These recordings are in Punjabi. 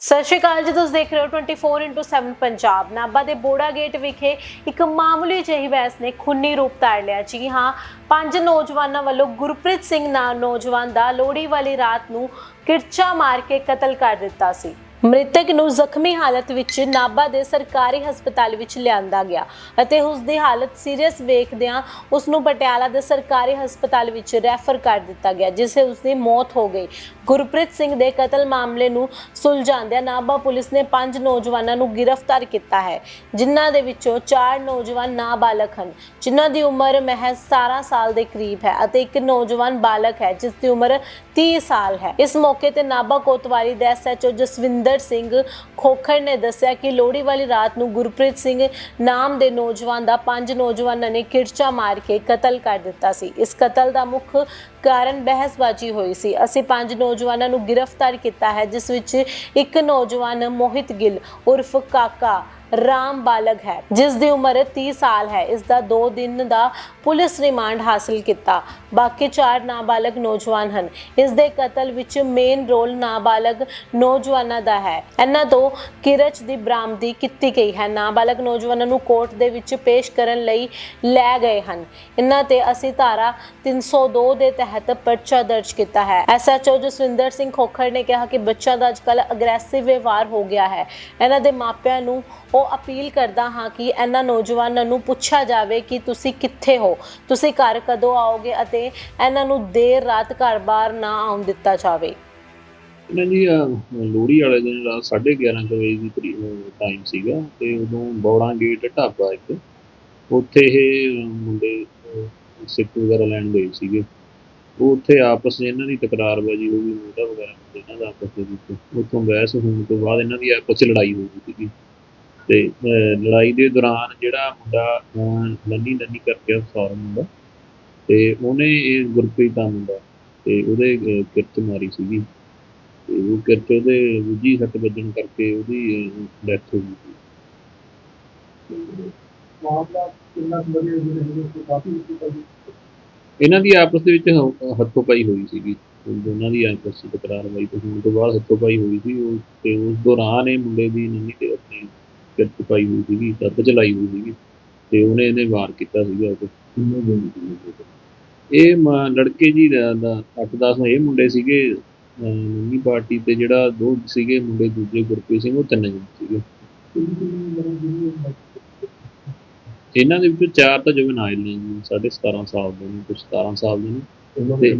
ਸਤਿ ਸ਼੍ਰੀ ਅਕਾਲ ਜੀ, ਤੁਸੀਂ ਦੇਖ ਰਹੇ ਹੋ 24x7 ਪੰਜਾਬ। ਨਾਭਾ ਦੇ ਬੋੜਾ ਗੇਟ ਵਿਖੇ ਇੱਕ ਮਾਮੂਲੀ ਜਿਹੀ ਬਹਿਸ ਨੇ ਖੁੰਨੀ ਰੂਪ ਧਾਰ ਲਿਆ। ਜੀ ਹਾਂ, ਪੰਜ ਨੌਜਵਾਨਾਂ ਵੱਲੋਂ ਗੁਰਪ੍ਰੀਤ ਸਿੰਘ ਨਾਂ ਨੌਜਵਾਨ ਦਾ ਲੋਹੜੀ ਵਾਲੀ ਰਾਤ ਨੂੰ ਕਿਰਚਾ ਮਾਰ ਕੇ ਕਤਲ ਕਰ ਦਿੱਤਾ ਸੀ। ਮ੍ਰਿਤਕ ਨੂੰ ਜ਼ਖਮੀ ਹਾਲਤ ਵਿੱਚ ਨਾਭਾ ਦੇ ਸਰਕਾਰੀ ਹਸਪਤਾਲ ਵਿੱਚ ਲਿਆਂਦਾ ਗਿਆ ਅਤੇ ਉਸ ਦੀ ਹਾਲਤ ਸੀਰੀਅਸ ਵੇਖਦਿਆਂ ਉਸ ਨੂੰ ਪਟਿਆਲਾ ਦੇ ਸਰਕਾਰੀ ਹਸਪਤਾਲ ਵਿੱਚ ਰੈਫਰ ਕਰ ਦਿੱਤਾ ਗਿਆ, ਜਿਸ ਉਸ ਦੀ ਮੌਤ ਹੋ ਗਈ। ਗੁਰਪ੍ਰੀਤ ਸਿੰਘ ਦੇ ਕਤਲ ਮਾਮਲੇ ਨੂੰ ਸੁਲਝਾਉਂਦਿਆਂ ਨਾਭਾ ਪੁਲਿਸ ਨੇ ਪੰਜ ਨੌਜਵਾਨਾਂ ਨੂੰ ਗ੍ਰਿਫਤਾਰ ਕੀਤਾ ਹੈ, ਜਿਨ੍ਹਾਂ ਦੇ ਵਿੱਚੋਂ ਚਾਰ ਨੌਜਵਾਨ ਨਾਬਾਲਗ ਹਨ, ਜਿਨ੍ਹਾਂ ਦੀ ਉਮਰ ਮਹਿਜ਼ 17 ਸਾਲ ਦੇ ਕਰੀਬ ਹੈ ਅਤੇ ਇੱਕ ਨੌਜਵਾਨ ਬਾਲਕ ਹੈ, ਜਿਸ ਦੀ ਉਮਰ 30 ਸਾਲ ਹੈ। ਇਸ ਮੌਕੇ ਤੇ ਨਾਭਾ ਕੋਤਵਾਲੀ ਦੇ ਐਸਐਚਓ ਜਸਵਿੰਦਰ ਸਿੰਘ ਖੋਖਰ ਨੇ ਦੱਸਿਆ ਕਿ ਲੋਹੜੀ ਵਾਲੀ ਰਾਤ ਨੂੰ ਗੁਰਪ੍ਰੀਤ ਸਿੰਘ ਨਾਮ ਦੇ ਨੌਜਵਾਨ ਦਾ ਪੰਜ ਨੌਜਵਾਨਾਂ ਨੇ ਕਿਰਚਾ ਮਾਰ ਕੇ ਕਤਲ ਕਰ ਦਿੱਤਾ ਸੀ। ਇਸ ਕਤਲ ਦਾ ਮੁੱਖ ਕਾਰਨ ਬਹਿਸਬਾਜ਼ੀ ਹੋਈ ਸੀ। ਅਸੀਂ ਪੰਜ ਨੌਜਵਾਨਾਂ ਨੂੰ ਗ੍ਰਿਫਤਾਰ ਕੀਤਾ ਹੈ ਜਿਸ ਵਿੱਚ ਇੱਕ ਨੌਜਵਾਨ ਮੋਹਿਤ ਗਿੱਲ ਉਰਫ ਕਾਕਾ ਰਾਮ ਬਾਲਗ ਹੈ ਜਿਸ ਦੀ ਉਮਰ 30 ਸਾਲ ਹੈ। ਇਸ ਦਾ 2 ਦਿਨ ਦਾ ਪੁਲਿਸ ਰਿਮਾਂਡ ਹਾਸਲ ਕੀਤਾ। ਬਾਕੀ ਚਾਰ ਨਾਬਾਲਗ ਨੌਜਵਾਨ ਹਨ। ਇਸ ਦੇ ਕਤਲ ਵਿੱਚ ਮੇਨ ਰੋਲ ਨਾਬਾਲਗ ਨੌਜਵਾਨਾਂ ਦਾ ਹੈ। ਇਹਨਾਂ ਤੋਂ ਕਿਰਚ ਦੀ ਬਰਾਮਦੀ ਕੀਤੀ ਗਈ ਹੈ। ਨਾਬਾਲਗ ਨੌਜਵਾਨਾਂ ਨੂੰ ਕੋਰਟ ਦੇ ਵਿੱਚ ਪੇਸ਼ ਕਰਨ ਲਈ ਲੈ ਗਏ ਹਨ। ਇਹਨਾਂ ਤੇ ਅਸੀਂ ਧਾਰਾ 302 ਦੇ ਤਹਿਤ ਪਰਚਾ ਦਰਜ ਕੀਤਾ ਹੈ। ਐਸਐਚਓ ਜਸਵਿੰਦਰ ਸਿੰਘ ਖੋਖਰ ਨੇ ਕਿਹਾ ਕਿ ਬੱਚਿਆਂ ਦਾ ਅੱਜਕੱਲ ਅਗਰੈਸਿਵ ਵਿਵਹਾਰ ਹੋ ਗਿਆ ਹੈ। ਇਹਨਾਂ ਦੇ ਮਾਪਿਆਂ ਨੂੰ ਉਹ ਅਪੀਲ ਕਰਦਾ ਹਾਂ ਕਿ ਇਹਨਾਂ ਨੌਜਵਾਨਾਂ ਨੂੰ ਪੁੱਛਿਆ ਜਾਵੇ ਕਿ ਤੁਸੀਂ ਕਿੱਥੇ ਹੋ। ਤੁਸੀਂ ਘਰ ਕਦੋਂ ਆਓਗੇ ਅਤੇ ਇਹਨਾਂ ਨੂੰ ਦੇਰ ਰਾਤ ਘਰ ਬਾਹਰ ਨਾ ਆਉਣ ਦਿੱਤਾ ਜਾਵੇ। ਇਹਨਾਂ ਦੀ ਲੋਹੜੀ ਵਾਲੇ ਦਿਨ ਰਾਤ 11:30 ਵਜੇ ਦੀ ਟਾਈਮ ਸੀਗਾ ਤੇ ਉਦੋਂ ਬੌੜਾ ਗੇਟ ਢਾਬਾ ਇੱਕ ਉੱਥੇ ਇਹ ਅਹ, ਮੁੰਡੇ ਅਹ, ਸਿੱਕ ਵਗੈਰਾ ਲੈਣ ਗਏ ਸੀਗੇ। ਉਹ ਉੱਥੇ ਆਪਸ 'ਚ ਇਹਨਾਂ ਦੀ ਤਕਰਾਰਬਾਜ਼ੀ ਹੋ ਗਈ ਮੋਢਾ ਵਗੈਰਾ ਇਹਨਾਂ ਦਾ ਆਪਸ ਦੇ ਵਿੱਚ। ਉੱਥੋਂ ਬਹਿਸ ਹੋਣ ਤੋਂ ਬਾਅਦ ਇਹਨਾਂ ਦੀ ਆਪਸ 'ਚ ਲੜਾਈ ਹੋ ਗਈ ਸੀਗੀ। ਤੇ ਲੜਾਈ ਦੇ ਦੌਰਾਨ ਜਿਹੜਾ ਮੁੰਡਾ ਨੰਨੀ ਨੰਨੀ ਕਰਕੇ ਸਾਰ ਮੁੰਡਾ ਤੇ ਉਹਨੇ ਇਹ ਗੁਰਪ੍ਰੀਤ ਦਾ ਮੁੰਡਾ ਤੇ ਉਹਦੇ ਕਿਰਚ ਮਾਰੀ ਸੀਗੀ ਤੇ ਉਹ ਕਿਰਚ ਉਹਦੇ ਦੂਜੀ ਸੱਟ ਵੱਜਣ ਕਰਕੇ ਉਹਦੀ ਡੈਥ ਹੋ ਗਈ ਸੀ। ਮਾਮਲਾ ਕਿੰਨਾ ਵਧੀਆ ਜਿਹੜੇ ਕਾਫੀ ਇਹਨਾਂ ਦੀ ਆਪਸ ਦੇ ਵਿੱਚ ਹੱਥੋਂ ਪਾਈ ਹੋਈ ਸੀਗੀ ਦੋਨਾਂ ਦੀ ਆਪਸ ਵਿੱਚ ਤਕਰਾਰਬਾਜ਼ੀ ਤੋਂ ਹੋਣ ਤੋਂ ਬਾਅਦ ਹੱਥੋਂ ਪਾਈ ਹੋਈ ਸੀ ਉਹ ਤੇ ਉਸ ਦੌਰਾਨ ਇਹ ਮੁੰਡੇ ਦੀ ਨੰਨੀ ਤੇ ਆਪਣੀ ਕਿਰਚ ਪਾਈ ਹੋਈ ਸੀਗੀ ਦੱਬ ਚਲਾਈ ਹੋਈ ਸੀਗੀ ਤੇ ਉਹਨੇ ਇਹਨੇ ਵਾਰ ਕੀਤਾ ਸੀਗਾ ਉਹ। ਦਿਨ ਦੀ ਇਹ ਮ- ਲੜਕੇ ਜੀ ਦਾ 8-10 ਇਹ ਮੁੰਡੇ ਸੀਗੇ ਨੰਨੀ ਪਾਰਟੀ ਤੇ ਜਿਹੜਾ ਦੋ ਸੀਗੇ ਮੁੰਡੇ ਦੂਜੇ ਗੁਰਪ੍ਰੀਤ ਸਿੰਘ ਉਹ ਤਿੰਨ ਜਣੇ ਸੀਗੇ। ਇਹਨਾਂ ਦੇ ਵਿੱਚੋਂ ਚਾਰ ਤਾਂ ਜੁਵਨਾਈਲ ਨੇ ਜੀ ਸਾਢੇ 17 ਸਾਲ ਦੇ ਨੇ ਕੁਝ 17 ਸਾਲ ਦੇ ਨੇ। ਤੇ-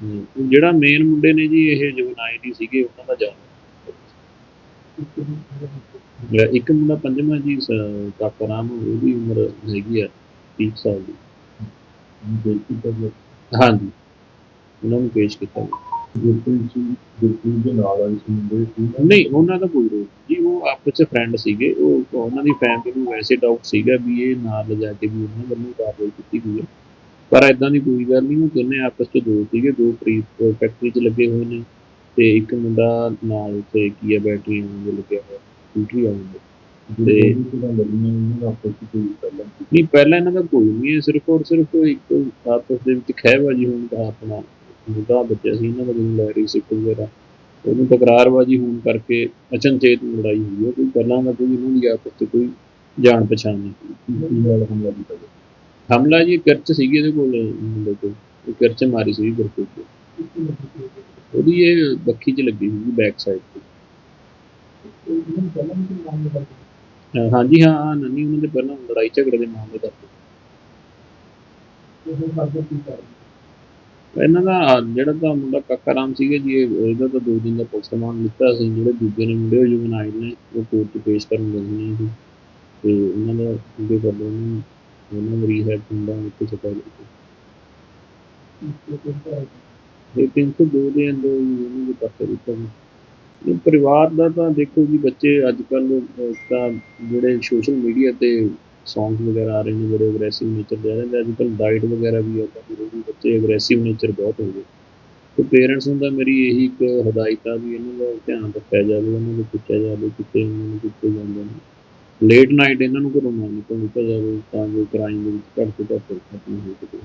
ਹਮ, ਜਿਹੜਾ ਮੇਨ ਮੁੰਡੇ ਨੇ ਜੀ ਇਹ ਜੁਵਨਾਈਲ ਹੀ ਸੀਗੇ ਉਹਨਾਂ ਦਾ ਜਨਮ ਇੱਕ ਮੁੰਡਾ ਪੰਜਵਾਂ ਜੀ ਕਾਕਾ ਰਾਮ ਉਹਦੀ ਉਮਰ ਹੈਗੀ ਆ 30 ਸਾਲ ਦੀ। ਹਾਂਜੀ। ਉਹਨਾਂ ਨੂੰ ਪੇਸ਼ ਕੀਤਾ। ਗੁਰਪ੍ਰੀਤ ਸਿੰਘ ਗੁਰਪ੍ਰੀਤ ਦੇ ਨਾਲ ਆਏ ਸੀ ਮੁੰਡੇ ਸੀ ਨਹੀਂ ਉਹਨਾਂ ਦਾ ਕੋਈ ਰੋਲ ਜੀ ਉਹ ਆਪਸ ਵਿੱਚ ਫਰੈਂਡ ਸੀਗੇ। ਉਹ ਉਹਨਾਂ ਦੀ ਫੈਮਿਲੀ ਨੂੰ ਵੈਸੇ ਡਾਊਟ ਸੀਗਾ ਵੀ ਇਹ ਨਾਲ ਲਿਜਾ ਕੇ ਵੀ ਉਹਨਾਂ ਵੱਲੋਂ ਕਾਰਵਾਈ ਕੀਤੀ ਗਈ ਪਰ ਇਦਾਂ ਦੀ ਕੋਈ ਗੱਲ ਨਹੀਂ। ਉਹ ਦੋਨੇ ਆਪਸ ਵਿੱਚ ਦੋ ਸੀਗੇ। ਦੋ ਪ੍ਰੀਤ ਫੈਕਟਰੀ 'ਚ ਲੱਗੇ ਹੋਏ ਨੇ। ਤੇ ਇੱਕ ਮੁੰਡਾ ਨਾਲ ਉੱਥੇ ਕੀ ਹੈ ਬੈਟਰੀ ਨੂੰ ਲੱਗਿਆ ਹੋਇਆ। ਸਕੂਟਰੀ ਤੇ ਨਹੀਂ ਪਹਿਲਾਂ ਇਹਨਾਂ ਦਾ ਕੋਈ ਨਹੀਂ ਹੈ ਸਿਰਫ ਔਰ ਸਿਰਫ ਇੱਕ ਆਪਸ ਦੇ ਵਿੱਚ ਖਹਿਬਾਜੀ ਹੋਣ ਦਾ ਆਪਣਾ ਮੁੱਦਾ ਬੱਚਾ ਸੀ ਇਹਨਾਂ ਦਾ ਲੈ ਰਹੀ ਸੀ ਵਗੈਰਾ। ਉਹਨੂੰ ਤਕਰਾਰਬਾਜੀ ਹੋਣ ਕਰਕੇ ਅਚਨਚੇਤ ਲੜਾਈ ਹੋਈ ਹੈ ਕੋਈ ਪਹਿਲਾਂ ਦਾ ਕੋਈ ਇਹਨਾਂ ਦੀ ਆਪਸ ਕੋਈ ਜਾਣ ਪਛਾਣ ਨਹੀਂ ਹਮਲਾ ਜੀ ਕਿਰਚ ਸੀਗੀ ਇਹਦੇ ਕੋਲ ਮੁੰਡੇ ਕੋਲ। ਉਹ ਕਿਰਚ ਮਾਰੀ ਸੀ? ਗੁਰਪ੍ਰੀਤ ਉਹਦੀ ਇਹ ਬੱਖੀ 'ਚ ਲੱਗੀ ਸੀ ਬੈਕ ਸਾਈਡ ਤੇ। ਹਾਂਜੀ ਹਾਂ ਹਾਂ, ਨੰਨੀ ਉਹਨਾਂ ਦੇ ਪਹਿਲਾਂ ਲੜਾਈ ਝਗੜੇ ਦੇ ਮਾਮਲੇ ਦਾ। ਇਹਨਾਂ ਦਾ ਜਿਹੜਾ ਤਾਂ ਮੁੰਡਾ ਕਾਕਾ ਰਾਮ ਸੀਗਾ ਜੀ ਇਹ- ਇਹਦਾ ਤਾਂ ਦੋ ਦਿਨ ਦਾ ਪੋਸਟਮਾਰਟਮ ਲਿੱਤਾ ਸੀ ਜਿਹੜੇ ਦੂਜੇ ਨੇ ਮੁੰਡੇ ਉਹ ਜੁਵਨਾਈਲ ਨੇ ਉਹ ਕੋਰਟ 'ਚ ਪੇਸ਼ ਕਰਨ ਲੱਗੇ ਨੇ ਜੀ। ਤੇ ਉਹਨਾਂ ਦਾ ਉਹਦੇ ਵੱਲੋਂ ਉਹਨੂੰ ਉਹਨਾਂ ਨੂੰ ਰੀਹੈਬ ਹੁੰਦਾ ਉੱਥੇ ਸਪਾਈ ਲਈ ਤੇ 302 ਦੇ ਅੰਦਰ ਹੀ ਉਹਨੂੰ ਵੀ ਪੱਕੇ ਦਿੱਤਾ ਜੀ ਇਹ ਪਰਿਵਾਰ ਦਾ ਤਾਂ ਦੇਖੋ ਜੀ, ਬੱਚੇ ਅੱਜ ਕੱਲ ਤਾਂ ਜਿਹੜੇ ਸੋਸ਼ਲ ਮੀਡੀਆ ਤੇ ਸੌਂਗ ਵਗੈਰਾ ਆ ਰਹੇ ਨੇ, ਬੜੇ ਅਗਰੈਸਿਵ ਨੇਚਰ ਦੇ ਰਹੇ ਨੇ ਅੱਜ ਕੱਲ ਡਾਈਟ ਵਗੈਰਾ ਵੀ ਆ ਵੀ ਬੱਚੇ ਅਗਰੈਸਿਵ ਨੇਚਰ ਬਹੁਤ ਹੋ ਗਏ। ਤੇ ਪੇਰੈਂਟਸ ਨੂੰ ਤਾਂ ਮੇਰੀ ਇਹੀ ਇੱਕ ਹਦਾਇਤ ਆ ਵੀ ਇਹਨਾਂ ਦਾ ਧਿਆਨ ਰੱਖਿਆ ਜਾਵੇ ਉਹਨਾਂ ਨੂੰ ਪੁੱਛਿਆ ਜਾਵੇ ਕਿੱਥੇ ਇਹਨਾਂ ਨੂੰ ਕਿੱਥੇ ਜਾਂਦੇ ਨੇ। ਲੇਟ ਨਾਈਟ ਇਹਨਾਂ ਨੂੰ ਘਰੋਂ ਨਾ ਨਿਕਲਣ ਦਿੱਤਾ ਜਾਵੇ, ਤਾਂ ਜੋ ਕ੍ਰਾਈਮ ਦੇ ਵਿੱਚ ਘੱਟ ਤੋਂ ਘੱਟ ਖਤਮ ਹੋ ਸਕੇ।